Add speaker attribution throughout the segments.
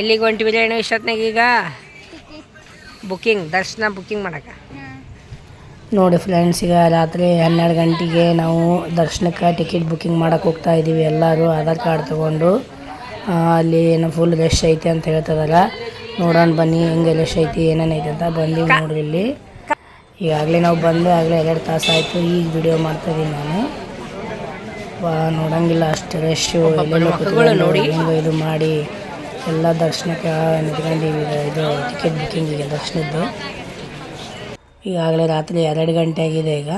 Speaker 1: ಎಲ್ಲಿಗೆ ಹೊಂಟಿವಿ ಏನು ಇಷ್ಟೊತ್ನಾಗ ಈಗ? ಬುಕ್ಕಿಂಗ್ ದರ್ಶನ ಬುಕ್ಕಿಂಗ್ ಮಾಡಕ್ಕೆ ನೋಡಿ ಫ್ರೆಂಡ್ಸ್ ಈಗ ರಾತ್ರಿ ಹನ್ನೆರಡು ಗಂಟೆಗೆ ನಾವು ದರ್ಶನಕ್ಕೆ ಟಿಕೆಟ್ ಬುಕ್ಕಿಂಗ್ ಮಾಡೋಕೆ ಹೋಗ್ತಾ ಇದ್ದೀವಿ ಎಲ್ಲರೂ ಆಧಾರ್ ಕಾರ್ಡ್ ತೊಗೊಂಡು. ಅಲ್ಲಿ ಏನೋ ಫುಲ್ ರಶ್ ಐತಿ ಅಂತ ಹೇಳ್ತದಲ್ಲ ನೋಡೋಣ ಬನ್ನಿ ಹೆಂಗೆ ರಶ್ ಐತಿ ಏನೇನೈತೆ ಅಂತ ಬಂದು ನೋಡ್ರಿ ಇಲ್ಲಿ. ಈಗಾಗಲೇ ನಾವು ಬಂದು ಆಗಲೇ ಎರಡು ತಾಸು ಆಯಿತು ಈಗ ವಿಡಿಯೋ ಮಾಡ್ತಾಯಿದ್ದೀನಿ ನಾನು. ನೋಡಂಗಿಲ್ಲ ಅಷ್ಟು ರಶ್ಶು ನೋಡಿ. ಹಿಂಗೆ ಇದು ಮಾಡಿ. ಎಲ್ಲ ದರ್ಶನಕ್ಕೆ ನಿಂತ್ಕೊಂಡು ಇದು ಟಿಕೆಟ್ ಬುಕ್ಕಿಂಗಿಗೆ ದರ್ಶನದ್ದು. ಈಗಾಗಲೇ ರಾತ್ರಿ ಎರಡು ಗಂಟೆ ಆಗಿದೆ ಈಗ.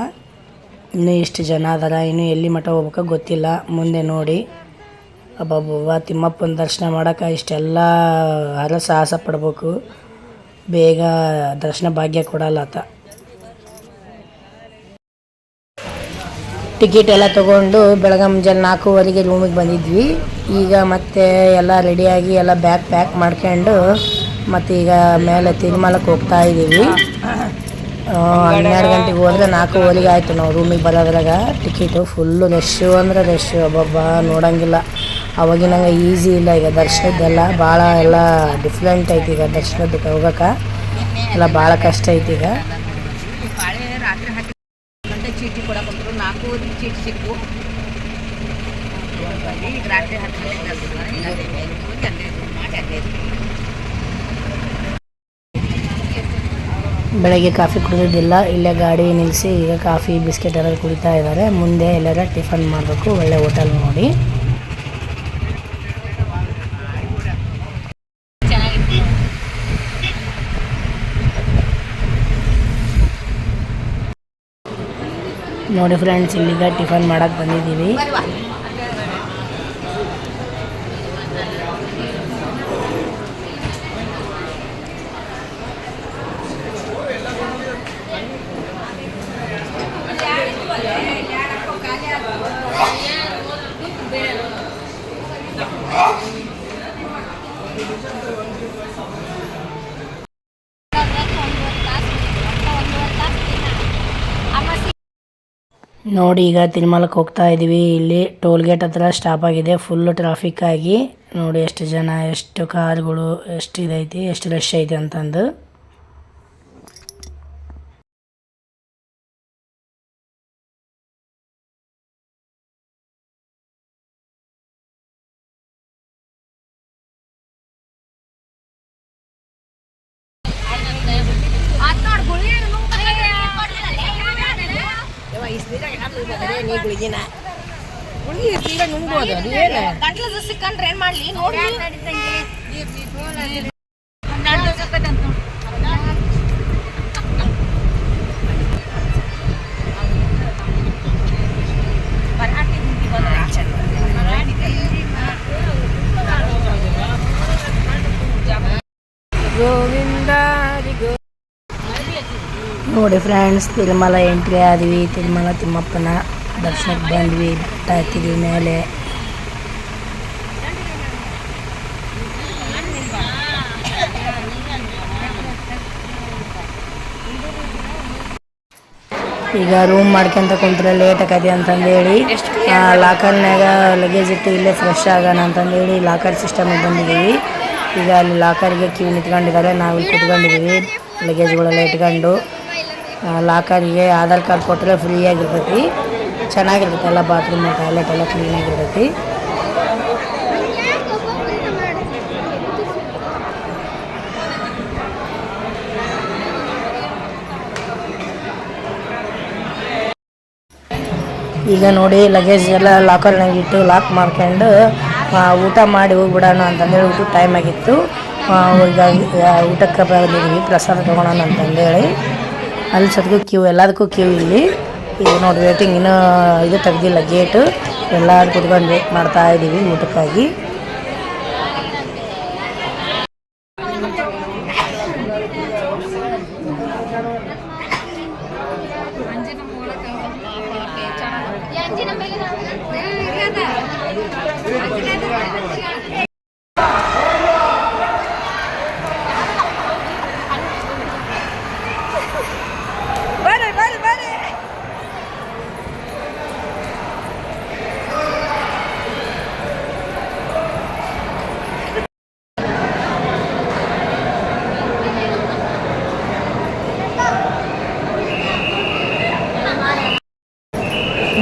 Speaker 1: ಇನ್ನೂ ಇಷ್ಟು ಜನ ಅದರ. ಇನ್ನೂ ಎಲ್ಲಿ ಮಠ ಹೋಗ್ಬೇಕೋ ಗೊತ್ತಿಲ್ಲ. ಮುಂದೆ ನೋಡಿ. ಅಬ್ಬಬ್ಬ ತಿಮ್ಮಪ್ಪನ ದರ್ಶನ ಮಾಡೋಕೆ ಇಷ್ಟೆಲ್ಲ ಹರ ಸಾಹಸ ಪಡ್ಬೇಕು. ಬೇಗ ದರ್ಶನ ಭಾಗ್ಯ ಕೊಡಲ್ಲ ಆತ. ಟಿಕೆಟ್ ಎಲ್ಲ ತೊಗೊಂಡು ಬೆಳಗ್ಗೆ ಮುಂಜಾನೆ ನಾಲ್ಕೂವರೆಗೆ ರೂಮಿಗೆ ಬಂದಿದ್ವಿ. ಈಗ ಮತ್ತೆ ಎಲ್ಲ ರೆಡಿಯಾಗಿ ಎಲ್ಲ ಬ್ಯಾಗ್ ಪ್ಯಾಕ್ ಮಾಡ್ಕೊಂಡು ಮತ್ತು ಈಗ ಮೇಲೆ ತಿರುಮಲಕ್ಕೆ ಹೋಗ್ತಾ ಇದ್ದೀವಿ ಹನ್ನೆರಡು ಗಂಟೆಗೆ ಹೋದ್ರೆ ನಾಲ್ಕೂವರೆಗೆ ಆಯಿತು ನಾವು ರೂಮಿಗೆ ಬರೋದ್ರಾಗ. ಟಿಕೆಟು ಫುಲ್ಲು ರಶ್ಶು ಅಂದ್ರೆ ರಶ್ಶು ಒಬ್ಬೊಬ್ಬ ನೋಡೋಂಗಿಲ್ಲ. ಅವಾಗಿನಂಗೆ ಈಸಿ ಇಲ್ಲ ಈಗ ದರ್ಶನದ್ದೆಲ್ಲ ಭಾಳ ಎಲ್ಲ ಡಿಫ್ರೆಂಟ್ ಐತಿ ಈಗ ದರ್ಶನದಕ್ಕೆ ಹೋಗೋಕೆ ಎಲ್ಲ ಭಾಳ ಕಷ್ಟ ಐತಿ ಈಗ.
Speaker 2: ಚೀಟಿ ಕೊಡಕೊಂಡ್ರು ನಾಲ್ಕೂವರೆ ಚೀಟಿ ಸಿಕ್ಕು.
Speaker 1: ಬೆಳಗ್ಗೆ ಕಾಫಿ ಕುಡಿದಿದ್ದಿಲ್ಲ, ಇಲ್ಲೇ ಗಾಡಿ ನಿಲ್ಲಿಸಿ ಈಗ ಕಾಫಿ ಬಿಸ್ಕೆಟ್ ಎಲ್ಲ ಕುಡಿತಾ ಇದ್ದಾರೆ. ಮುಂದೆ ಎಲ್ಲರ ಟಿಫನ್ ಮಾಡಬೇಕು, ಒಳ್ಳೆ ಹೋಟೆಲ್ ನೋಡಿ. ನೋಡಿ ಫ್ರೆಂಡ್ಸ್, ಇಲ್ಲಿಗ ಟಿಫನ್ ಮಾಡಕ್ಕೆ ಬಂದಿದ್ದೀವಿ. ನೋಡಿ, ಈಗ ತಿರುಮಲಕ್ಕೆ ಹೋಗ್ತಾ ಇದ್ದೀವಿ ಇಲ್ಲಿ ಟೋಲ್ ಗೇಟ್ ಹತ್ರ ಸ್ಟಾಪ್ ಆಗಿದೆ. ಫುಲ್ ಟ್ರಾಫಿಕ್ ಆಗಿ ನೋಡಿ, ಎಷ್ಟು ಜನ, ಎಷ್ಟು ಕಾರ್ಗಳು ಎಷ್ಟು ಇದೈತಿ ಎಷ್ಟು ರಶ್ ಐತಿ ಅಂತಂದು. ಗುಳಿಗಿನ ಗುಳಿಗೆ ಈಗ ನುಂಗ್ಬೋದು ಅದು ಏನು
Speaker 2: ಗಂಟ್ಲದ ಸಿಕ್ಕಂಡ್ರೆ ಏನ್ ಮಾಡ್ಲಿ ನೋಡಿ
Speaker 1: ಗೋವಿಂದ ನೋಡಿ ಫ್ರೆಂಡ್ಸ್ ತಿರುಮಲ ಎಂಟ್ರಿ ಆದ್ವಿ. ತಿರುಮಲ ತಿಮ್ಮಪ್ಪನ ದರ್ಶನಕ್ಕೆ ಬಂದ್ವಿ. ಬೆಟ್ಟ ಹತ್ತಿದ್ವಿ ಮೇಲೆ. ಈಗ ರೂಮ್ ಮಾಡ್ಕೊಂತ ಕುಂತ್ರೆ ಲೇಟ್ ಆಕತಿ ಅಂತಂದೇಳಿ ಲಾಕರ್ನಾಗ ಲಗೇಜ್ ಇಟ್ಟು ಇಲ್ಲೇ ಫ್ರೆಶ್ ಆಗೋಣ ಅಂತಂದೇಳಿ ಲಾಕರ್ ಸಿಸ್ಟಮ್ ಬಂದಿದ್ದೀವಿ. ಈಗ ಅಲ್ಲಿ ಲಾಕರ್ಗೆ ಕ್ಯೂ ನಿಂತ್ಕೊಂಡಿದ್ದಾರೆ. ನಾವು ಕುತ್ಕೊಂಡಿದ್ದೀವಿ. ಲಗೇಜ್ಗಳೆಲ್ಲ ಇಟ್ಕೊಂಡು. ಲಾಕರ್ಗೆ ಆಧಾರ್ ಕಾರ್ಡ್ ಕೊಟ್ಟರೆ ಫ್ರೀಯಾಗಿರ್ತೈತಿ ಚೆನ್ನಾಗಿರ್ತೈತಿ ಎಲ್ಲ ಬಾತ್ರೂಮ್ ಟಾಯ್ಲೆಟ್ ಎಲ್ಲ ಕ್ಲೀನಾಗಿರ್ತೈತಿ ಈಗ ನೋಡಿ ಲಗೇಜ್ ಎಲ್ಲ ಲಾಕರ್ನಾಗ ಇಟ್ಟು ಲಾಕ್ ಮಾಡ್ಕೊಂಡು ಊಟ ಮಾಡಿ ಹೋಗ್ಬಿಡೋಣ ಅಂತಂದೇಳಿ ಊಟದ ಟೈಮ್ ಆಗಿತ್ತು. ಈಗ ಊಟಕ್ಕೆ ಪ್ರಸಾದ ತೊಗೊಳೋಣ ಅಂತಂದೇಳಿ. ಅಲ್ಲಿ ಸದ್ಗೂ ಕ್ಯೂ, ಎಲ್ಲದಕ್ಕೂ ಕ್ಯೂ ಇಲ್ಲಿ. ಈಗ ನೋಡಿ ವೇಟಿಂಗ್ ಇನ್ನೂ ಇದು ತೆಗ್ದಿಲ್ಲ ಗೇಟು ಎಲ್ಲರೂ ಕುತ್ಕೊಂಡು ವೇಟ್ ಮಾಡ್ತಾ ಇದ್ದೀವಿ ಊಟಕ್ಕಾಗಿ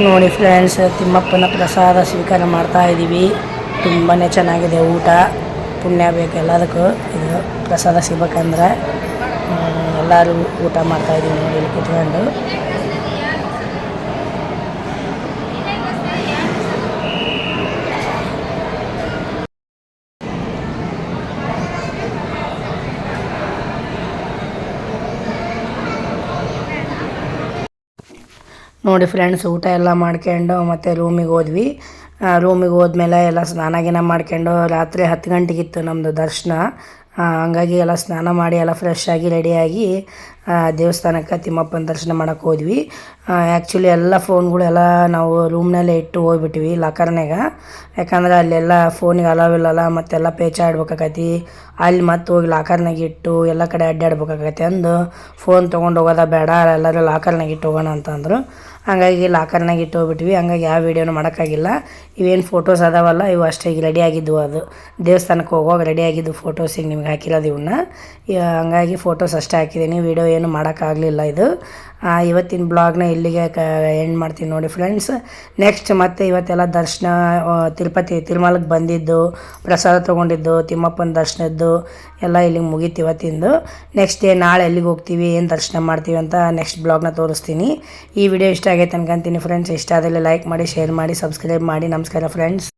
Speaker 1: ನೋಡಿ ಫ್ರೆಂಡ್ಸ್ ತಿಮ್ಮಪ್ಪನ ಪ್ರಸಾದ ಸ್ವೀಕಾರ ಮಾಡ್ತಾ ಇದ್ದೀವಿ ತುಂಬಾ ಚೆನ್ನಾಗಿದೆ ಊಟ, ಪುಣ್ಯ ಬೇಕು ಎಲ್ಲದಕ್ಕೂ. ಇದು ಪ್ರಸಾದ ಸಿಗ್ಬೇಕಂದ್ರೆ ಎಲ್ಲರೂ ಊಟ ಮಾಡ್ತಾ ಇದ್ದೀವಿ ನೋಡಿ ಇಲ್ಲಿ ಕೂತ್ಕೊಂಡು. ನೋಡಿ ಫ್ರೆಂಡ್ಸ್ ಊಟ ಎಲ್ಲ ಮಾಡ್ಕೊಂಡು ಮತ್ತು ರೂಮಿಗೆ ಹೋದ್ವಿ. ರೂಮಿಗೆ ಹೋದ್ಮೇಲೆ ಎಲ್ಲ ಸ್ನಾನ ಗಿನ ಮಾಡ್ಕೊಂಡು ರಾತ್ರಿ ಹತ್ತು ಗಂಟೆಗಿತ್ತು ನಮ್ಮದು ದರ್ಶನ. ಹಂಗಾಗಿ ಎಲ್ಲ ಸ್ನಾನ ಮಾಡಿ ಎಲ್ಲ ಫ್ರೆಶ್ ಆಗಿ ರೆಡಿಯಾಗಿ ದೇವಸ್ಥಾನಕ್ಕೆ ತಿಮ್ಮಪ್ಪನ ದರ್ಶನ ಮಾಡೋಕ್ಕೆ ಹೋದ್ವಿ. ಆ್ಯಕ್ಚುಲಿ ಎಲ್ಲ ಫೋನ್ಗಳೆಲ್ಲ ನಾವು ರೂಮ್ನಲ್ಲೇ ಇಟ್ಟು ಹೋಗ್ಬಿಟ್ವಿ ಲಾಕರ್ನಾಗ ಯಾಕಂದ್ರೆ ಅಲ್ಲೆಲ್ಲ ಫೋನಿಗೆ ಅಲಾವ್ ಇಲ್ಲಲ್ಲ, ಮತ್ತೆಲ್ಲ ಪೇಚಾಡ್ಬೇಕಾಗತಿ ಅಲ್ಲಿ ಮತ್ತೆ ಹೋಗಿ ಲಾಕರ್ನಾಗ ಇಟ್ಟು ಎಲ್ಲ ಕಡೆ ಅಡ್ಡಾಡ್ಬೇಕಾಗತ್ತೆ ಅಂದು ಫೋನ್ ತೊಗೊಂಡು ಹೋಗೋದ ಬೇಡ ಎಲ್ಲರೂ ಲಾಕರ್ನಾಗ ಇಟ್ಟು ಹೋಗೋಣ ಅಂತಂದರು ಹಂಗಾಗಿ ಲಾಕರ್ನಾಗ ಇಟ್ಟು ಹೋಗ್ಬಿಟ್ವಿ. ಹಂಗಾಗಿ ಯಾವ ವೀಡಿಯೋನು ಮಾಡೋಕ್ಕಾಗಿಲ್ಲ. ಇವೇನು ಫೋಟೋಸ್ ಅದಾವಲ್ಲ, ಇವು ಅಷ್ಟೇ ಈಗ ರೆಡಿ ಆಗಿದ್ವು ಅದು. ದೇವಸ್ಥಾನಕ್ಕೆ ಹೋಗುವಾಗ ರೆಡಿ ಆಗಿದ್ದು ಫೋಟೋಸ್ ಈಗ ನಿಮ್ಗೆ ಹಾಕಿರೋದು ಇವನ್ನ ಇವ- ಹಂಗಾಗಿ ಫೋಟೋಸ್ ಅಷ್ಟೇ ಹಾಕಿದ್ದೀನಿ. ವೀಡಿಯೋ ಏನು ಮಾಡೋಕ್ಕಾಗಲಿಲ್ಲ ಇದು. ಇವತ್ತಿನ ಬ್ಲಾಗ್ನ ಇಲ್ಲಿಗೆ ಕ ಎಂಡ್ ಮಾಡ್ತೀನಿ ನೋಡಿ ಫ್ರೆಂಡ್ಸ್ ನೆಕ್ಸ್ಟ್ ಮತ್ತೆ ಇವತ್ತೆಲ್ಲ ದರ್ಶನ ತಿರುಪತಿ ತಿರುಮಲಕ್ಕೆ ಬಂದಿದ್ದು, ಪ್ರಸಾದ ತೊಗೊಂಡಿದ್ದು, ತಿಮ್ಮಪ್ಪನ ದರ್ಶನದ್ದು ಎಲ್ಲ ಇಲ್ಲಿಗೆ ಮುಗೀತಿ ಇವತ್ತಿಂದು. ನೆಕ್ಸ್ಟ್ ಡೇ ನಾಳೆ ಎಲ್ಲಿಗೆ ಹೋಗ್ತೀವಿ, ಏನು ದರ್ಶನ ಮಾಡ್ತೀವಿ ಅಂತ ನೆಕ್ಸ್ಟ್ ಬ್ಲಾಗ್ನ ತೋರಿಸ್ತೀನಿ. ಈ ವಿಡಿಯೋ ಇಷ್ಟ ಆಗೈತೆ ಅನ್ಕೊಂತೀನಿ ಫ್ರೆಂಡ್ಸ್ ಇಷ್ಟ ಆದಲ್ಲಿ ಲೈಕ್ ಮಾಡಿ ಶೇರ್ ಮಾಡಿ ಸಬ್ಸ್ಕ್ರೈಬ್ ಮಾಡಿ. ನಮಸ್ಕಾರ ಫ್ರೆಂಡ್ಸ್